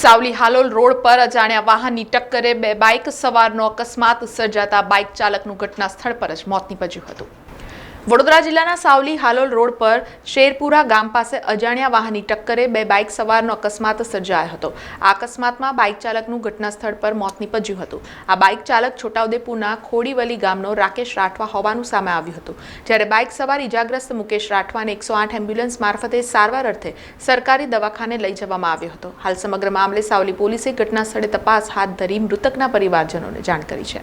Savli Halol road પર અજાણ્યા વાહનની ટક્કરે બે બાઇક સવારનો અકસ્માત સર્જાતા બાઇક ચાલકનું ઘટના સ્થળ પર જ મોત નીપજ્યું હતું. વડોદરા જિલ્લાના સાવલી હાલોલ રોડ પર શેરપુરા ગામ પાસે અજાણ્યા વાહનની ટક્કરે બે બાઇક સવારનો અકસ્માત સર્જાયો હતો. આ અકસ્માતમાં બાઇક ચાલકનું ઘટના સ્થળ પર મોત નીપજ્યું હતું. આ બાઇક ચાલક છોટાઉદેપુરના ખોડીવલી ગામનો રાકેશ રાઠવા હોવાનું સામે આવ્યું હતું. જ્યારે બાઇક સવાર ઇજાગ્રસ્ત મુકેશ રાઠવાને એકસો આઠ એમ્બ્યુલન્સ મારફતે સારવાર અર્થે સરકારી દવાખાને લઈ જવામાં આવ્યો હતો. હાલ સમગ્ર મામલે સાવલી પોલીસે ઘટના સ્થળે તપાસ હાથ ધરી મૃતકના પરિવારજનોને જાણ કરી છે.